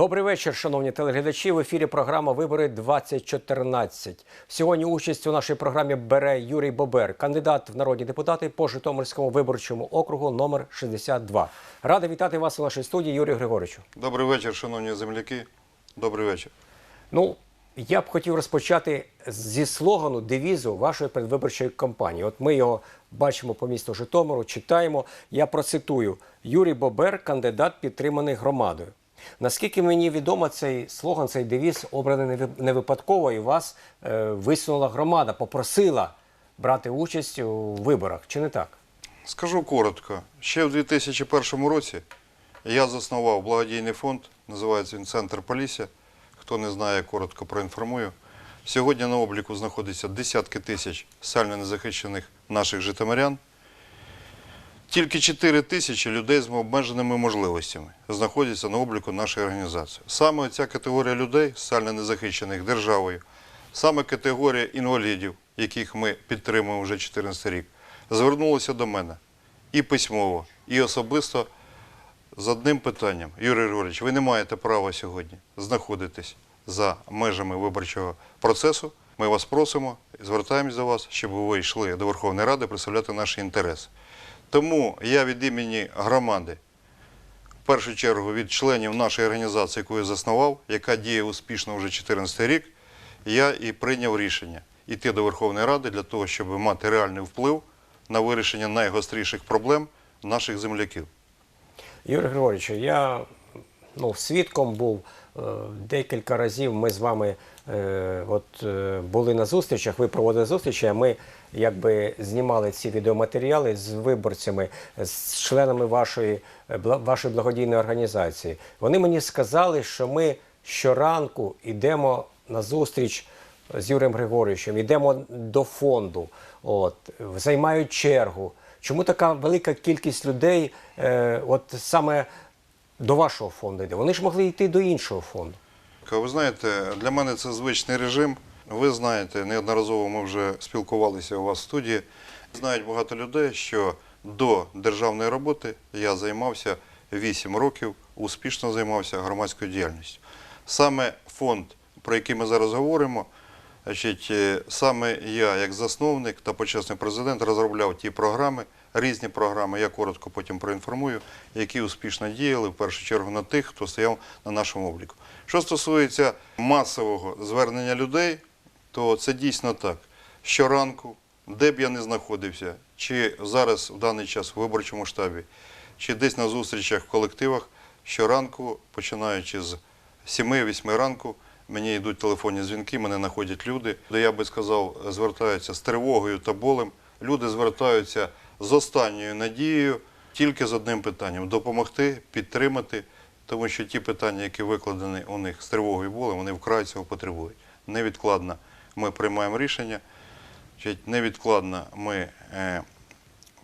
Добрий вечір, шановні телеглядачі. В ефірі програма Вибори 2014. Сьогодні участь у нашій програмі бере Юрій Бобер, кандидат в народні депутати по Житомирському виборчому округу номер 62. Радий вітати вас у нашій студії, Юрію Григоровичу. Добрий вечір, шановні земляки. Добрий вечір. Ну, я б хотів розпочати зі слогану девізу вашої передвиборчої кампанії. От ми його бачимо по місту Житомиру, читаємо. Я процитую: Юрій Бобер, кандидат, підтриманий громадою. Наскільки мені відомо, цей слоган, цей девіз обраний не випадково, і вас е, висунула громада, попросила брати участь у виборах. Чи не так? Скажу коротко. Ще в 2001 році я заснував благодійний фонд, називається він Центр Полісся. Хто не знає, коротко проінформую. Сьогодні на обліку знаходиться десятки тисяч соціально незахищених наших житомирян. Тільки 4 тисячі людей з обмеженими можливостями знаходяться на обліку нашої організації. Саме ця категорія людей, соціально незахищених державою, саме категорія інвалідів, яких ми підтримуємо вже 14 рік, звернулася до мене і письмово, і особисто з одним питанням. Юрій Григорович, ви не маєте права сьогодні знаходитись за межами виборчого процесу. Ми вас просимо, звертаємось до вас, щоб ви йшли до Верховної Ради представляти наші інтереси. Тому я від імені громади, в першу чергу від членів нашої організації, яку я заснував, яка діє успішно вже 14 рік, я і прийняв рішення йти до Верховної Ради для того, щоб мати реальний вплив на вирішення найгостріших проблем наших земляків. Юрій Григорович, я ну, свідком був е, декілька разів. Ми з вами от, е, були на зустрічах, ви проводили зустрічі, а ми якби знімали ці відеоматеріали з виборцями, з членами вашої, е, вашої благодійної організації. Вони мені сказали, що ми щоранку йдемо на зустріч з Юрієм Григоровичем, йдемо до фонду, от, займають чергу. Чому така велика кількість людей е, от саме до вашого фонду йде? Вони ж могли йти до іншого фонду. Ви знаєте, для мене це звичний режим. Ви знаєте, неодноразово ми вже спілкувалися у вас в студії. Знають багато людей, що до державної роботи я займався 8 років, успішно займався громадською діяльністю. Саме фонд, про який ми зараз говоримо, значить, е, саме я, як засновник та почесний президент, розробляв ті програми, різні програми, я коротко потім проінформую, які успішно діяли в першу чергу на тих, хто стояв на нашому обліку. Що стосується масового звернення людей, то це дійсно так. Щоранку, де б я не знаходився, чи зараз в даний час в виборчому штабі, чи десь на зустрічах в колективах, щоранку, починаючи з 7-8 ранку, мені йдуть телефонні дзвінки, мене знаходять люди, де я би сказав, звертаються з тривогою та болем. Люди звертаються з останньою надією, тільки з одним питанням допомогти, підтримати, тому що ті питання, які викладені у них з тривогою болем, вони вкрай цього потребують. Невідкладно ми приймаємо рішення, невідкладно ми е,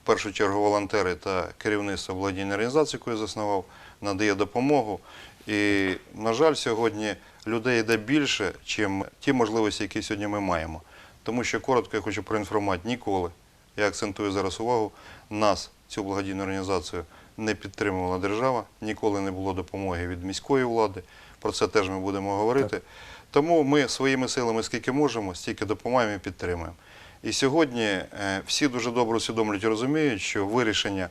в першу чергу волонтери та керівництво благодійної організації, яку я заснував, надає допомогу. І, на жаль, сьогодні людей йде більше, ніж ті можливості, які сьогодні ми маємо. Тому що коротко я хочу проінформувати ніколи. Я акцентую зараз увагу, нас, цю благодійну організацію, не підтримувала держава, ніколи не було допомоги від міської влади. Про це теж ми будемо говорити. Тому ми своїми силами, скільки можемо, стільки допомагаємо і підтримуємо. І сьогодні е, всі дуже добре усвідомлюють і розуміють, що вирішення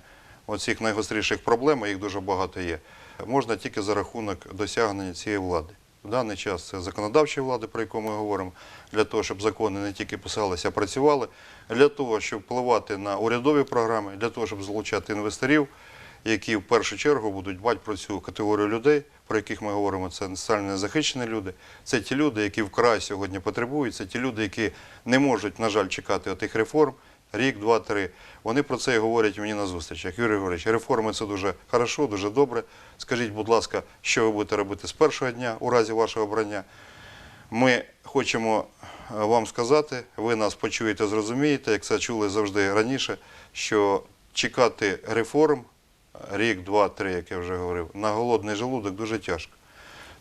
оцих найгостріших проблем, їх дуже багато є, можна тільки за рахунок досягнення цієї влади. В даний час це законодавча влада, про яку ми говоримо, для того, щоб закони не тільки писалися, а працювали, для того, щоб впливати на урядові програми, для того, щоб залучати інвесторів, які в першу чергу будуть дбати про цю категорію людей, про яких ми говоримо, це соціально незахищені люди. Це ті люди, які вкрай сьогодні потребують, це ті люди, які не можуть, на жаль, чекати отих реформ. Рік, два, три. Вони про це і говорять мені на зустрічах. Юрій Григорович, реформи це дуже хорошо, дуже добре. Скажіть, будь ласка, що ви будете робити з першого дня у разі вашого обрання? Ми хочемо е, вам сказати, ви нас почуєте, зрозумієте, як це чули завжди раніше, що чекати реформ рік, два, три, як я вже говорив, на голодний желудок дуже тяжко.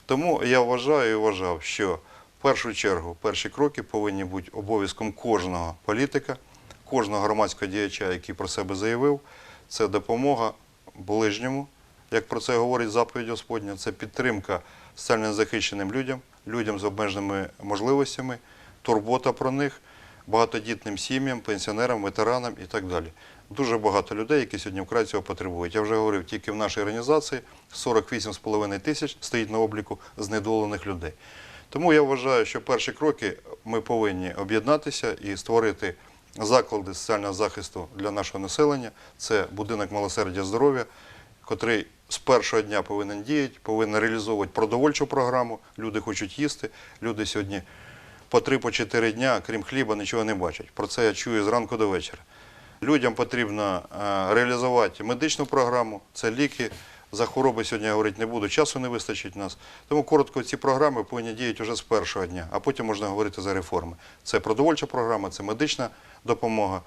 Тому я вважаю і вважав, що в першу чергу перші кроки повинні бути обов'язком кожного політика, кожного громадського діяча, який про себе заявив, це допомога ближньому, як про це говорить заповідь Господня, це підтримка соціально незахищеним людям, людям з обмеженими можливостями, турбота про них, багатодітним сім'ям, пенсіонерам, ветеранам і так далі. Дуже багато людей, які сьогодні вкрай цього потребують. Я вже говорив, тільки в нашій організації 48,5 тисяч стоїть на обліку знедолених людей. Тому я вважаю, що перші кроки ми повинні об'єднатися і створити заклади соціального захисту для нашого населення. Це будинок милосердя здоров'я, котрий з першого дня повинен діяти, повинен реалізовувати продовольчу програму. Люди хочуть їсти. Люди сьогодні по 3-4 дня, крім хліба, нічого не бачать. Про це я чую зранку до вечора. Людям потрібно е, реалізувати медичну програму, це ліки. За хвороби сьогодні говорити не буду, часу не вистачить нас. Тому коротко ці програми повинні діяти вже з першого дня, а потім можна говорити за реформи. Це продовольча програма, це медична допомога.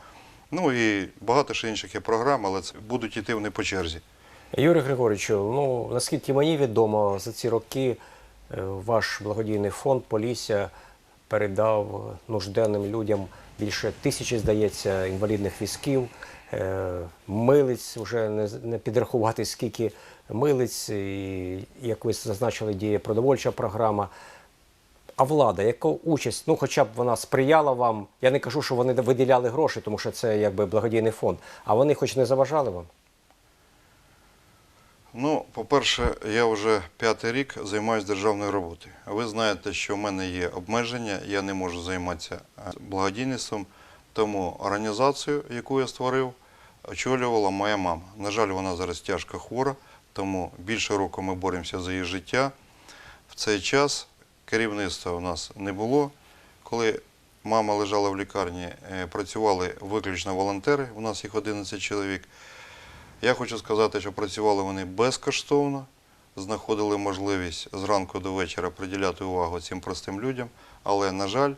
Ну і багато ще інших є програм, але це будуть йти вони по черзі. Юрій Григоровичу, ну наскільки мені відомо, за ці роки е, ваш благодійний фонд Полісся передав нужденним людям більше тисячі, здається, інвалідних візків. Е, Милиць вже не, підрахувати, скільки милиць, і, як ви зазначили, діє продовольча програма. А влада, яку участь, ну хоча б вона сприяла вам. Я не кажу, що вони виділяли гроші, тому що це якби благодійний фонд. А вони хоч не заважали вам? Ну, по-перше, я вже п'ятий рік займаюся державною роботою. Ви знаєте, що в мене є обмеження, я не можу займатися е, благодійництвом. Тому організацію, яку я створив, очолювала моя мама. На жаль, вона зараз тяжко хвора, тому більше року ми боремося за її життя. В цей час керівництва у нас не було. Коли мама лежала в лікарні, е, працювали виключно волонтери, у нас їх 11 чоловік. Я хочу сказати, що працювали вони безкоштовно, знаходили можливість зранку до вечора приділяти увагу цим простим людям. Але, на жаль,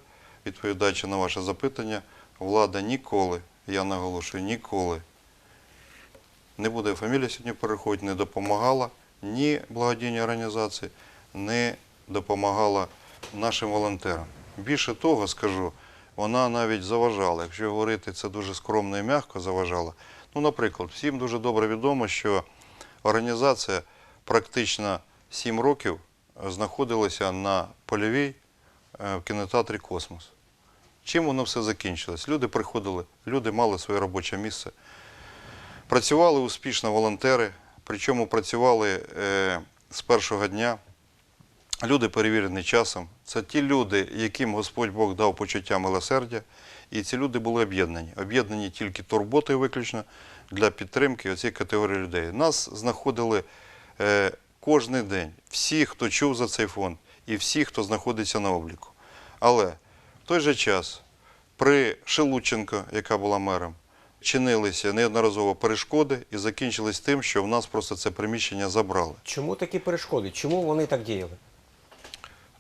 відповідаючи на ваше запитання, влада ніколи, я наголошую, ніколи не буде фамілія сьогодні переходить, не допомагала ні благодійній організації, не допомагала нашим волонтерам. Більше того, скажу, вона навіть заважала. Якщо говорити, це дуже скромно і м'яко заважала. Ну, наприклад, всім дуже добре відомо, що організація практично 7 років знаходилася на польовій е, в кінотеатрі Космос. Чим воно все закінчилось? Люди приходили, люди мали своє робоче місце. Працювали успішно волонтери, причому працювали е, з першого дня. Люди перевірені часом. Це ті люди, яким Господь Бог дав почуття милосердя, і ці люди були об'єднані. Об'єднані тільки турботою виключно для підтримки цієї категорії людей. Нас знаходили е, кожен день, всі, хто чув за цей фонд, і всі, хто знаходиться на обліку. Але в той же час при Шелудченко, яка була мером, чинилися неодноразово перешкоди і закінчились тим, що в нас просто це приміщення забрали. Чому такі перешкоди? Чому вони так діяли?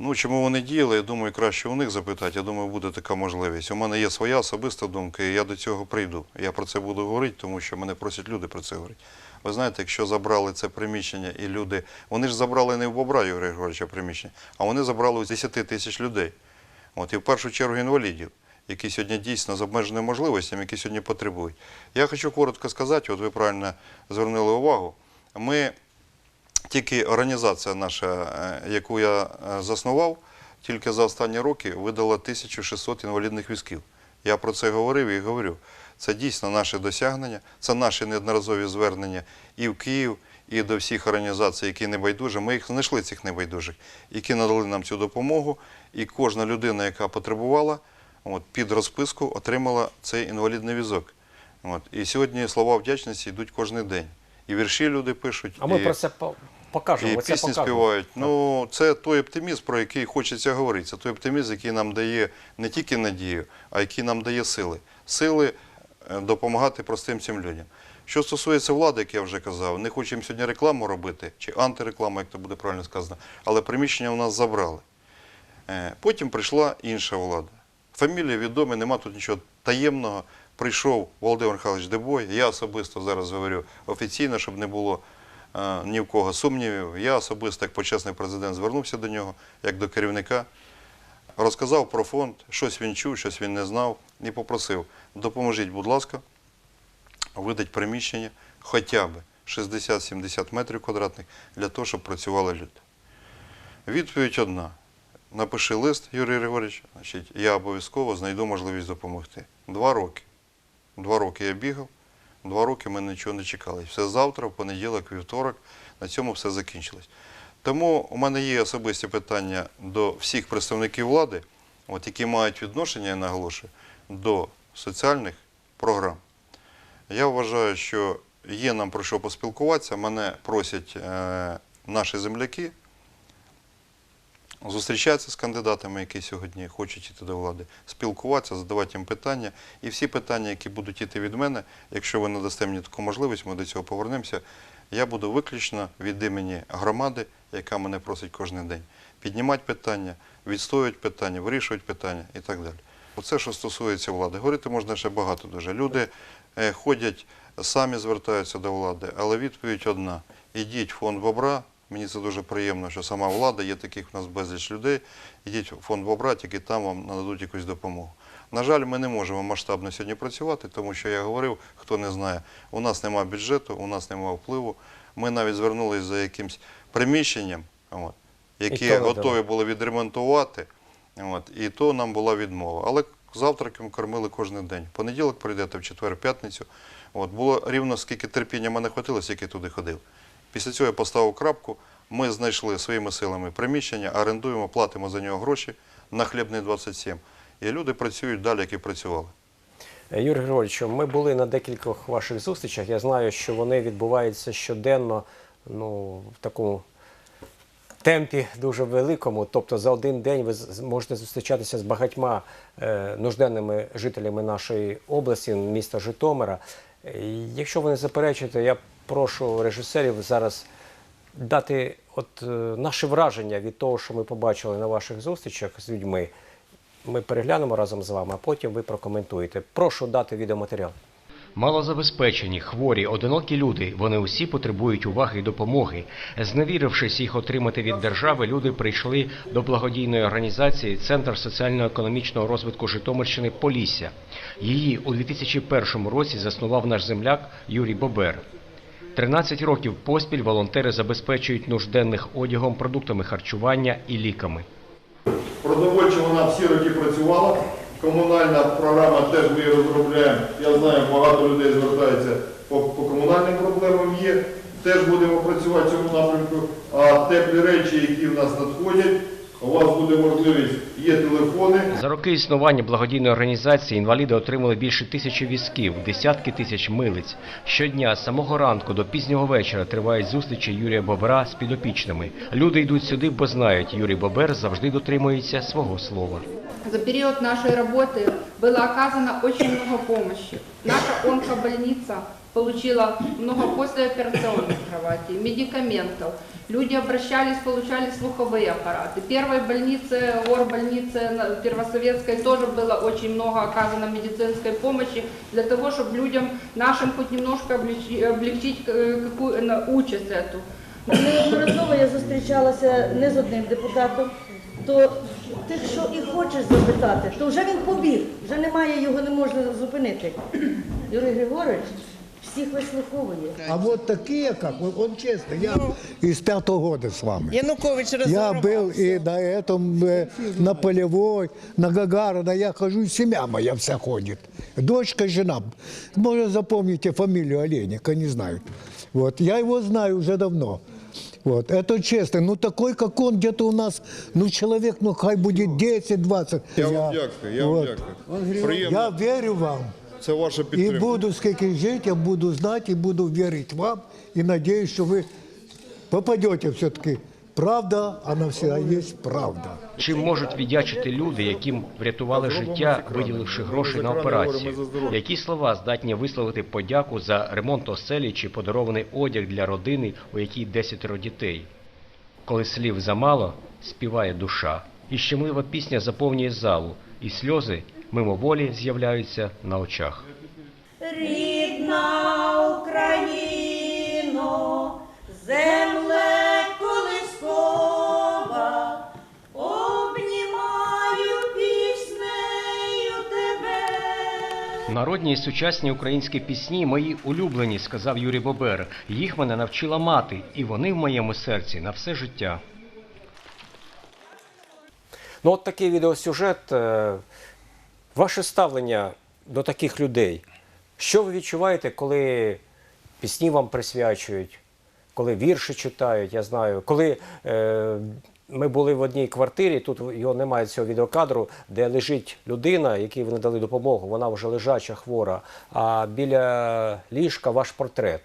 Ну, чому вони діяли, я думаю, краще у них запитати. Я думаю, буде така можливість. У мене є своя особиста думка, і я до цього прийду. Я про це буду говорити, тому що мене просять люди про це говорити. Ви знаєте, якщо забрали це приміщення і люди, вони ж забрали не в Бобра Юрія Григоровича приміщення, а вони забрали у 10 тисяч людей. От, і в першу чергу інвалідів, які сьогодні дійсно з обмеженими можливостями, які сьогодні потребують. Я хочу коротко сказати, от ви правильно звернули увагу. Ми тільки організація наша, е, яку я е, заснував, тільки за останні роки видала 1600 інвалідних візків. Я про це говорив і говорю. Це дійсно наше досягнення, це наші неодноразові звернення і в Київ, і до всіх організацій, які небайдужі. Ми їх знайшли, цих небайдужих, які надали нам цю допомогу. І кожна людина, яка потребувала, от, під розписку отримала цей інвалідний візок. От. І сьогодні слова вдячності йдуть кожен день. І вірші люди пишуть. А ми і... про це покажемо. І ми це пісні покажемо. співають. Ну, це той оптимізм, про який хочеться говорити. Це той оптимізм, який нам дає не тільки надію, а який нам дає сили. Сили е, допомагати простим цим людям. Що стосується влади, як я вже казав, не хочемо сьогодні рекламу робити, чи антирекламу, як то буде правильно сказано, але приміщення у нас забрали. Е, Потім прийшла інша влада. Фамілії відомі, нема тут нічого таємного. Прийшов Володимир Михайлович Дебой. Я особисто зараз говорю офіційно, щоб не було е, ні в кого сумнівів. Я особисто, як почесний президент, звернувся до нього, як до керівника, розказав про фонд, щось він чув, щось він не знав, і попросив, допоможіть, будь ласка, видати приміщення хоча б, 60-70 метрів квадратних для того, щоб працювали люди. Відповідь одна. Напиши лист, Юрій Григорович, значить, я обов'язково знайду можливість допомогти. Два роки. Два роки я бігав, два роки ми нічого не чекали. Все завтра, в понеділок, вівторок, на цьому все закінчилось. Тому у мене є особисті питання до всіх представників влади, от, які мають відношення, я наголошую, до соціальних програм. Я вважаю, що є нам про що поспілкуватися. Мене просять е, наші земляки зустрічатися з кандидатами, які сьогодні хочуть йти до влади, спілкуватися, задавати їм питання. І всі питання, які будуть йти від мене, якщо ви надасте мені таку можливість, ми до цього повернемося. Я буду виключно від імені громади, яка мене просить кожен день, піднімати питання, відстоювати питання, вирішувати питання і так далі. Оце, що стосується влади. Говорити можна ще багато дуже. Люди е, ходять, самі звертаються до влади, але відповідь одна: ідіть в фонд бобра. Мені це дуже приємно, що сама влада, є таких у нас безліч людей. Ідіть в фонд бобра, тільки там вам нададуть якусь допомогу. На жаль, ми не можемо масштабно сьогодні працювати, тому що я говорив, хто не знає, у нас немає бюджету, у нас немає впливу. Ми навіть звернулися за якимсь приміщенням, от, І які готові були відремонтувати. От, і то нам була відмова. Але завтраком кормили кожен день. В понеділок прийдете, в четвер, в п'ятницю. От, було рівно скільки терпіння мене хватило, скільки туди ходив. Після цього я поставив крапку. Ми знайшли своїми силами приміщення, орендуємо, платимо за нього гроші на хлібний 27. І люди працюють далі, як і працювали. Е, Юрій Григорович, ми були на декількох ваших зустрічах. Я знаю, що вони відбуваються щоденно ну, в такому темпі дуже великому. Тобто за один день ви можете зустрічатися з багатьма е, нужденними жителями нашої області, міста Житомира. Е, Якщо ви не заперечуєте, я прошу режисерів зараз дати от, е, наше враження від того, що ми побачили на ваших зустрічах з людьми. Ми переглянемо разом з вами, а потім ви прокоментуєте. Прошу дати відеоматеріал. Малозабезпечені, хворі, одинокі люди. Вони усі потребують уваги і допомоги. Зневірившись їх отримати від держави, люди прийшли до благодійної організації Центр соціально-економічного розвитку Житомирщини Полісся. Її у 2001 році заснував наш земляк Юрій Бобер. 13 років поспіль волонтери забезпечують нужденних одягом, продуктами харчування і ліками. Продовольчо вона всі роки працювала. Комунальна програма теж ми її розробляємо. Я знаю, багато людей звертається по, по комунальним проблемам є. Теж будемо працювати в цьому напрямку. А теплі речі, які в нас надходять, у вас буде можливість, є телефони. За роки існування благодійної організації інваліди отримали більше тисячі візків, десятки тисяч милиць. Щодня з самого ранку до пізнього вечора тривають зустрічі Юрія Бобера з підопічними. Люди йдуть сюди, бо знають, Юрій Бобер завжди дотримується свого слова. За период нашей работы было оказано очень много помощи. Наша онкобольница получила много послеоперационных кроватей, медикаментов. Люди обращались, получали слуховые аппараты. В первой больнице, горбольнице на- Первосоветской тоже было очень много оказано медицинской помощи для того, чтобы людям нашим хоть немножко облегчи- облегчить э, какую, на- участь эту. Неодноразово я зустрічалася не з одним депутатом, то ти що і хочеш запитати, то вже він побіг, вже немає його, не можна зупинити. Юрій Григорович всіх вислуховує. А вот такие, как вы, он честно, я из пятого года с вами. Янукович Я разорвал был всё. и на этом, э, на Полевой, на Гагарина, я хожу, и семья моя вся ходит. Дочка, жена. Может, запомните фамилию Олейника, не знают. Вот, я его знаю уже давно. Вот, это честно. Ну, такой, как он, где-то у нас, ну, человек, ну, хай будет 10-20. Я вам дякую, я вам вот. дякую. Приємно. Я верю вам. Це ваша І підтримка. буду скільки жити, я буду знати і буду вірити вам. І надіюсь, що ви попадете все-таки. Правда, вона всегда є правда. Чим можуть віддячити люди, яким врятували життя, виділивши гроші на операцію? Які слова здатні висловити подяку за ремонт оселі чи подарований одяг для родини, у якій десятеро дітей? Коли слів замало, співає душа, і щемлива пісня заповнює залу, і сльози мимоволі з'являються на очах. Рідна Україно, земле колискова, обнімаю піснею тебе. Народні і сучасні українські пісні мої улюблені, сказав Юрій Бобер. Їх мене навчила мати, і вони в моєму серці на все життя. Ну, от такий відеосюжет. Ваше ставлення до таких людей. Що ви відчуваєте, коли пісні вам присвячують, коли вірші читають, я знаю, коли е, ми були в одній квартирі, тут його немає цього відеокадру, де лежить людина, якій ви надали допомогу, вона вже лежача, хвора, а біля ліжка ваш портрет.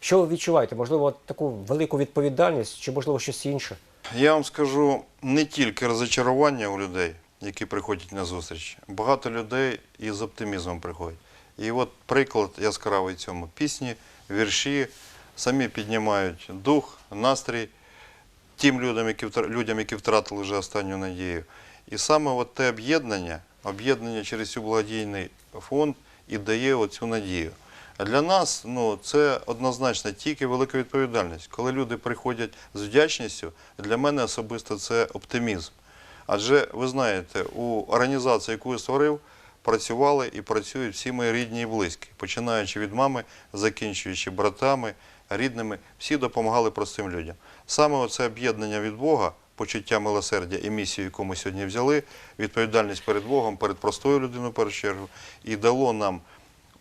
Що ви відчуваєте? Можливо, таку велику відповідальність, чи можливо щось інше? Я вам скажу не тільки розочарування у людей, які приходять на зустріч. Багато людей із оптимізмом приходять. І от приклад яскравий цьому пісні, вірші самі піднімають дух, настрій тим людям, які людям, які втратили вже останню надію. І саме от те об'єднання, об'єднання через цю благодійний фонд і дає оцю надію. А для нас ну, це однозначно тільки велика відповідальність. Коли люди приходять з вдячністю, для мене особисто це оптимізм. Адже ви знаєте, у організації, яку я створив, працювали і працюють всі мої рідні і близькі, починаючи від мами, закінчуючи братами, рідними, всі допомагали простим людям. Саме оце об'єднання від Бога, почуття милосердя і місію, яку ми сьогодні взяли, відповідальність перед Богом, перед простою людиною в першу чергу, і дало нам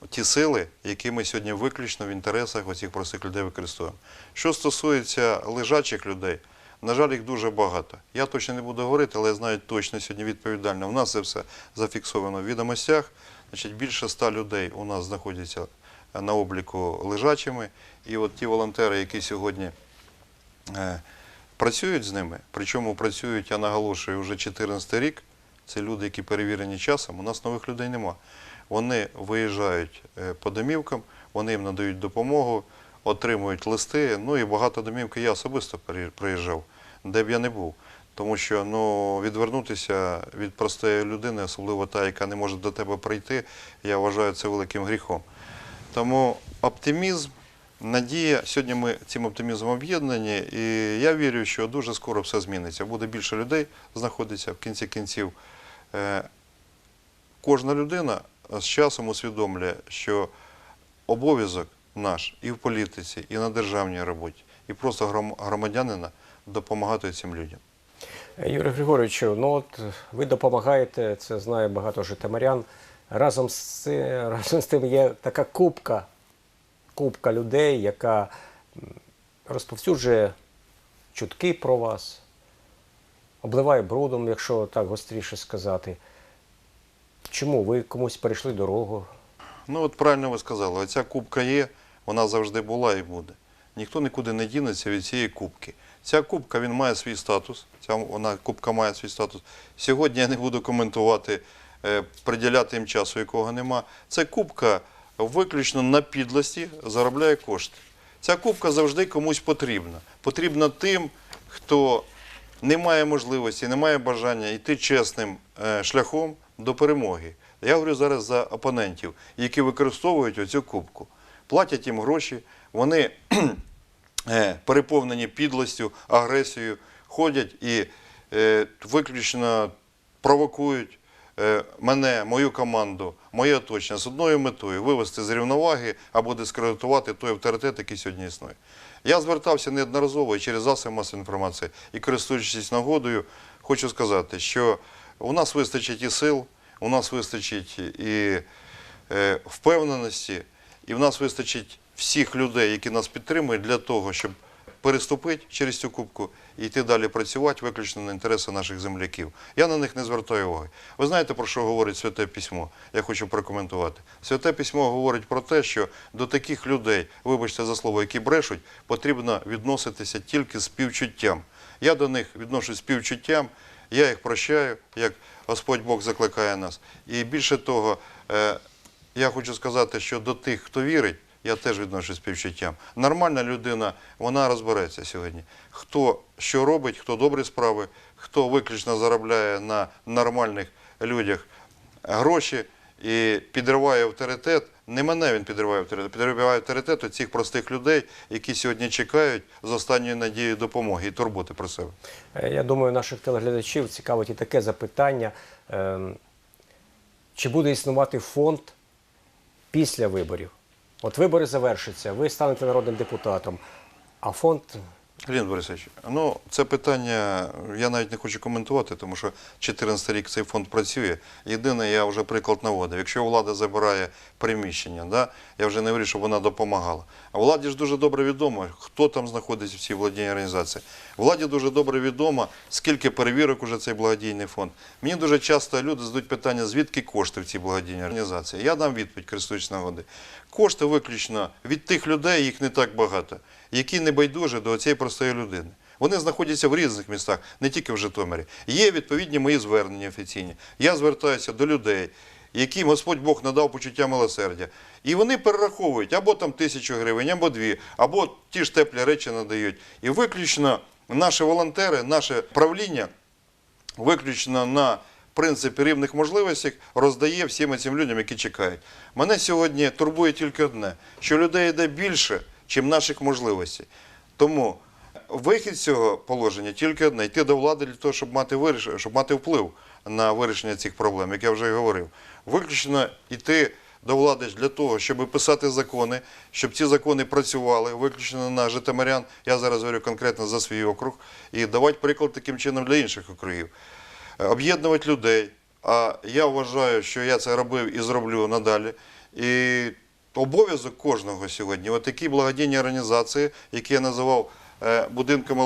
ті сили, які ми сьогодні виключно в інтересах оцих простих людей використовуємо. Що стосується лежачих людей, на жаль, їх дуже багато. Я точно не буду говорити, але знаю точно сьогодні відповідально. У нас це все зафіксовано в відомостях. Значить, більше ста людей у нас знаходяться на обліку лежачими. І от ті волонтери, які сьогодні е, працюють з ними, причому працюють, я наголошую, вже 14 рік. Це люди, які перевірені часом. У нас нових людей нема. Вони виїжджають е, по домівкам, вони їм надають допомогу, отримують листи. Ну і багато домівки я особисто приїжджав, де б я не був. Тому що ну, відвернутися від простої людини, особливо та, яка не може до тебе прийти, я вважаю це великим гріхом. Тому оптимізм, надія. Сьогодні ми цим оптимізмом об'єднані, і я вірю, що дуже скоро все зміниться. Буде більше людей знаходиться в кінці кінців. Е, Кожна людина з часом усвідомлює, що обов'язок наш і в політиці, і на державній роботі, і просто громадянина допомагати цим людям. Юрій Григоровичу, ну от ви допомагаєте, це знає багато житомирян. Разом з, разом з тим є така купка, купка людей, яка розповсюджує чутки про вас, обливає брудом, якщо так гостріше сказати. Чому ви комусь перейшли дорогу? Ну от правильно ви сказали, оця кубка є, вона завжди була і буде. Ніхто нікуди не дінеться від цієї кубки. Ця кубка він має свій статус. Ця вона кубка має свій статус. Сьогодні я не буду коментувати, е, приділяти їм часу, якого нема. Це кубка виключно на підлості заробляє кошти. Ця кубка завжди комусь потрібна. Потрібна тим, хто не має можливості, не має бажання йти чесним е, шляхом до перемоги. Я говорю зараз за опонентів, які використовують оцю кубку. Платять їм гроші, вони переповнені підлостю, агресією, ходять і е, виключно провокують е, мене, мою команду, моє оточення з одною метою вивести з рівноваги або дискредитувати той авторитет, який сьогодні існує. Я звертався неодноразово через засоби масової інформації і користуючись нагодою, хочу сказати, що у нас вистачить і сил, у нас вистачить і е, впевненості, і в нас вистачить всіх людей, які нас підтримують, для того, щоб переступити через цю кубку і йти далі працювати виключно на інтереси наших земляків. Я на них не звертаю уваги. Ви знаєте, про що говорить Святе Письмо? Я хочу прокоментувати. Святе Письмо говорить про те, що до таких людей, вибачте за слово, які брешуть, потрібно відноситися тільки з співчуттям. Я до них відношусь співчуттям, я їх прощаю, як Господь Бог закликає нас. І більше того, е, я хочу сказати, що до тих, хто вірить, я теж відношусь співчуттям. Нормальна людина, вона розбереться сьогодні. Хто що робить, хто добрі справи, хто виключно заробляє на нормальних людях гроші і підриває авторитет. Не мене він підриває авторитет, підриває авторитет цих простих людей, які сьогодні чекають з останньою надією допомоги і турботи про себе. Е, Я думаю, наших телеглядачів цікавить і таке запитання. Ем, Чи буде існувати фонд після виборів. От вибори завершаться, ви станете народним депутатом, а фонд Лін Борисович, ну це питання я навіть не хочу коментувати, тому що 14 рік цей фонд працює. Єдине, я вже приклад наводив. Якщо влада забирає приміщення, да, я вже не говорю, щоб вона допомагала. А владі ж дуже добре відомо, хто там знаходиться в цій владійній організації. Владі дуже добре відомо, скільки перевірок уже цей благодійний фонд. Мені дуже часто люди задають питання, звідки кошти в цій благодійній організації. Я дам відповідь, користуючись нагоди. Кошти виключно від тих людей, їх не так багато, які не байдужі до цієї простої людини. Вони знаходяться в різних містах, не тільки в Житомирі. Є відповідні мої звернення офіційні. Я звертаюся до людей, яким Господь Бог надав почуття милосердя. І вони перераховують або там тисячу гривень, або дві, або ті ж теплі речі надають. І виключно наші волонтери, наше правління виключно на принципі рівних можливостей роздає всім цим людям, які чекають. Мене сьогодні турбує тільки одне, що людей йде більше, ніж наших можливостей. Тому вихід з цього положення тільки одне йти до влади для того, щоб мати виріш... щоб мати вплив на вирішення цих проблем, як я вже говорив. Виключно йти до влади для того, щоб писати закони, щоб ці закони працювали, виключно на житомирян. Я зараз говорю конкретно за свій округ, і давати приклад таким чином для інших округів. Об'єднувати людей. А я вважаю, що я це робив і зроблю надалі. І обов'язок кожного сьогодні, от такі благодійні організації, які я називав е, будинком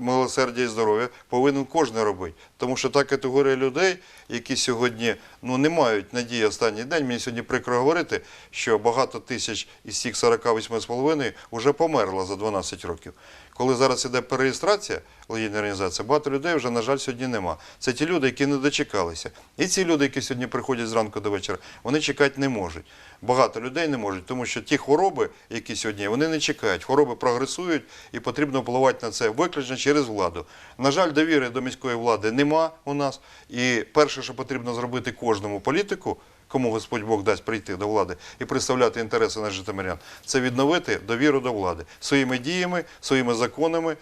милосердя і здоров'я, повинен кожен робити. Тому що та категорія людей, які сьогодні ну, не мають надії останній день, мені сьогодні прикро говорити, що багато тисяч із цих 48,5 вже померло за 12 років. Коли зараз іде перереєстрація благодійної організації, багато людей вже, на жаль, сьогодні нема. Це ті люди, які не дочекалися. І ці люди, які сьогодні приходять зранку до вечора, вони чекати не можуть. Багато людей не можуть, тому що ті хвороби, які сьогодні, вони не чекають. Хвороби прогресують і потрібно впливати на це виключно через владу. На жаль, довіри до міської влади нема у нас. І перше, що потрібно зробити кожному політику, кому Господь Бог дасть прийти до влади і представляти інтереси наших житомирян, це відновити довіру до влади своїми діями, своїми законами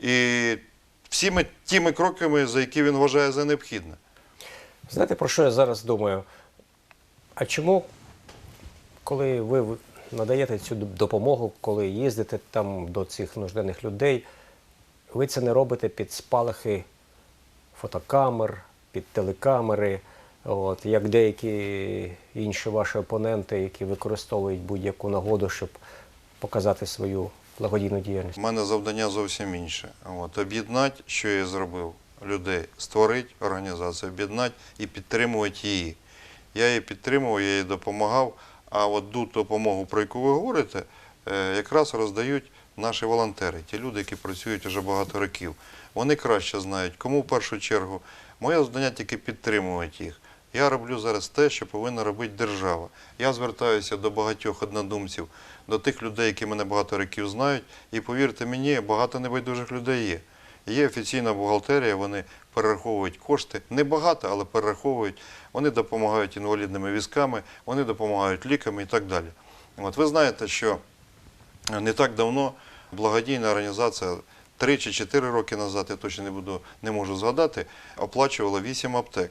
і всіми тими кроками, за які він вважає за необхідне. Знаєте, про що я зараз думаю? А чому, коли ви надаєте цю допомогу, коли їздите там до цих нужденних людей, ви це не робите під спалахи фотокамер, під телекамери, от, як деякі інші ваші опоненти, які використовують будь-яку нагоду, щоб показати свою благодійну діяльність? У мене завдання зовсім інше. От, об'єднати, що я зробив, людей, створити організацію, об'єднати і підтримувати її. Я її підтримував, я їй допомагав, а от ту допомогу, про яку ви говорите, е, якраз роздають наші волонтери, ті люди, які працюють вже багато років. Вони краще знають, кому в першу чергу. Моє завдання тільки підтримувати їх. Я роблю зараз те, що повинна робити держава. Я звертаюся до багатьох однодумців, до тих людей, які мене багато років знають. І повірте мені, багато небайдужих людей є. Є офіційна бухгалтерія, вони перераховують кошти. Не багато, але перераховують. Вони допомагають інвалідними візками, вони допомагають ліками і так далі. От ви знаєте, що не так давно благодійна організація, 3 чи 4 роки назад, я точно не буду, не можу згадати, оплачувала 8 аптек.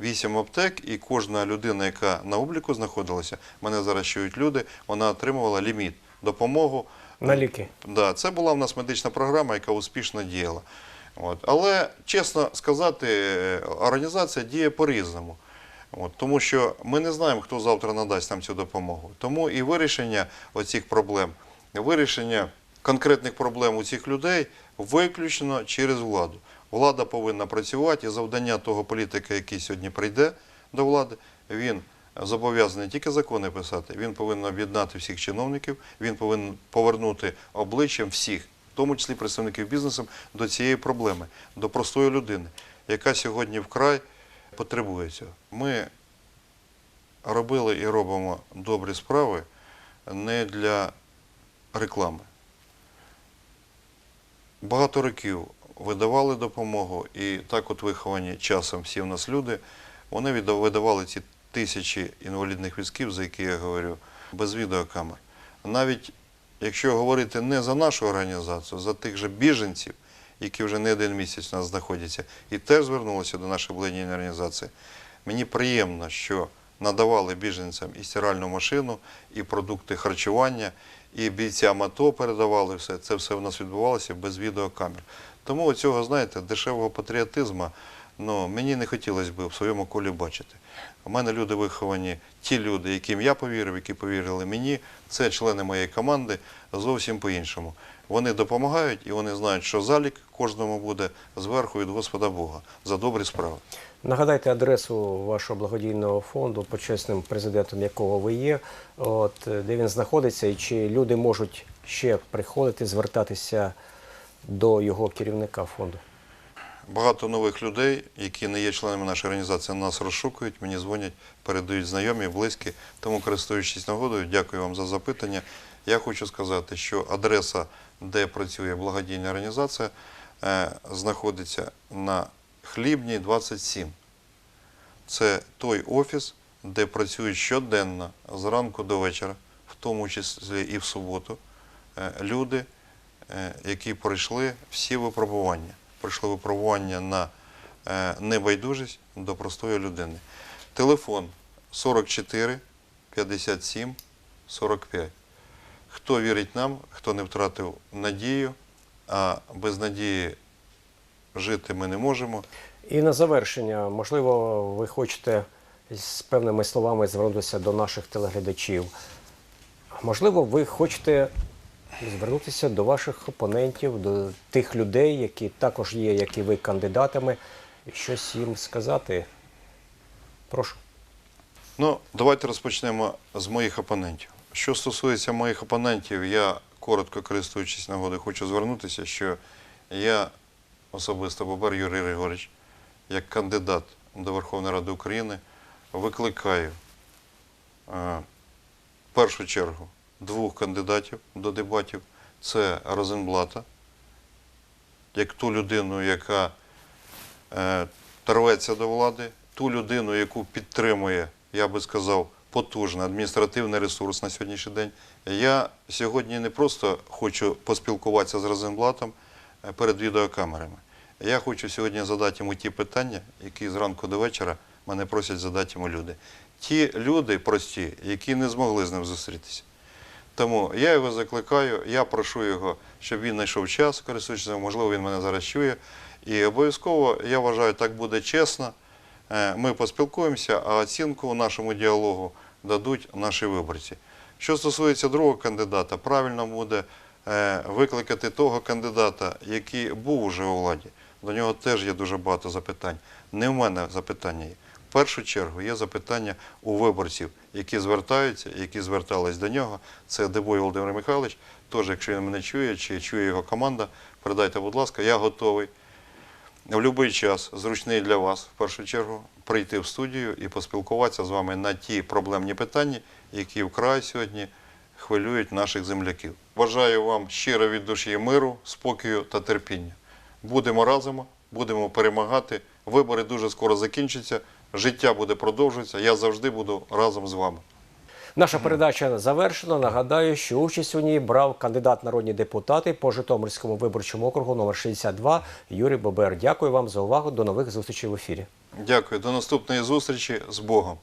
8 аптек, і кожна людина, яка на обліку знаходилася, мене зараз чують люди, вона отримувала ліміт, допомогу. На ліки. Да, це була в нас медична програма, яка успішно діяла. От. Але, чесно сказати, е, організація діє по-різному. От, тому що ми не знаємо, хто завтра надасть нам цю допомогу. Тому і вирішення оцих проблем, вирішення конкретних проблем у цих людей виключно через владу. Влада повинна працювати, і завдання того політика, який сьогодні прийде до влади, він зобов'язаний тільки закони писати, він повинен об'єднати всіх чиновників, він повинен повернути обличчям всіх, в тому числі представників бізнесу, до цієї проблеми, до простої людини, яка сьогодні вкрай потребує цього. Ми робили і робимо добрі справи не для реклами. Багато років видавали допомогу, і так от виховані часом всі в нас люди, вони видавали ці тисячі інвалідних візків, за які я говорю, без відеокамер. Навіть якщо говорити не за нашу організацію, за тих же біженців, які вже не один місяць у нас знаходяться, і теж звернулися до нашої благодійної організації. Мені приємно, що надавали біженцям і стиральну машину, і продукти харчування, і бійцям АТО передавали все. Це все у нас відбувалося без відеокамер. Тому цього, знаєте, дешевого патріотизму ну, мені не хотілося б в своєму колі бачити. У мене люди виховані, ті люди, яким я повірив, які повірили мені, це члени моєї команди зовсім по-іншому. Вони допомагають і вони знають, що залік кожному буде зверху від Господа Бога за добрі справи. Нагадайте адресу вашого благодійного фонду, почесним президентом якого ви є, от, е, де він знаходиться, і чи люди можуть ще приходити, звертатися до його керівника фонду. Багато нових людей, які не є членами нашої організації, нас розшукують, мені дзвонять, передають знайомі, близькі. Тому, користуючись нагодою, дякую вам за запитання. Я хочу сказати, що адреса, де працює благодійна організація, е, знаходиться на Хлібній 27. Це той офіс, де працюють щоденно зранку до вечора, в тому числі і в суботу, е, люди, е, які пройшли всі випробування. Пройшли випробування на небайдужість до простої людини. Телефон 44 57 45. Хто вірить нам, хто не втратив надію, а без надії жити ми не можемо. І на завершення, можливо, ви хочете з певними словами звернутися до наших телеглядачів. Можливо, ви хочете звернутися до ваших опонентів, до тих людей, які також є, як і ви, кандидатами, і щось їм сказати. Прошу. Ну, давайте розпочнемо з моїх опонентів. Що стосується моїх опонентів, я коротко користуючись нагодою, хочу звернутися, що я особисто Бобер Юрій Григорович, як кандидат до Верховної Ради України, викликаю е, в першу чергу двох кандидатів до дебатів. Це Розенблата, як ту людину, яка е, рветься до влади, ту людину, яку підтримує, я би сказав, потужний адміністративний ресурс на сьогоднішній день. Я сьогодні не просто хочу поспілкуватися з Розенблатом е, перед відеокамерами. Я хочу сьогодні задати йому ті питання, які зранку до вечора мене просять задати йому люди. Ті люди прості, які не змогли з ним зустрітися. Тому я його закликаю, я прошу його, щоб він знайшов час, користуючись, можливо, він мене зараз чує. І обов'язково, я вважаю, так буде чесно. Е, Ми поспілкуємося, а оцінку нашому діалогу дадуть наші виборці. Що стосується другого кандидата, правильно буде е, викликати того кандидата, який був уже у владі. До нього теж є дуже багато запитань. Не в мене запитання є. В першу чергу є запитання у виборців, які звертаються, які звертались до нього. Це Дебой Володимир Михайлович. Тож, якщо він мене чує, чи чує його команда, передайте, будь ласка, я готовий в будь-який час, зручний для вас, в першу чергу, прийти в студію і поспілкуватися з вами на ті проблемні питання, які вкрай сьогодні хвилюють наших земляків. Бажаю вам щиро від душі миру, спокою та терпіння. Будемо разом, будемо перемагати. Вибори дуже скоро закінчаться, життя буде продовжуватися. Я завжди буду разом з вами. Наша передача завершена. Нагадаю, що участь у ній брав кандидат народні депутати по Житомирському виборчому округу номер 62 Юрій Бобер. Дякую вам за увагу. До нових зустрічей в ефірі. Дякую. До наступної зустрічі з Богом.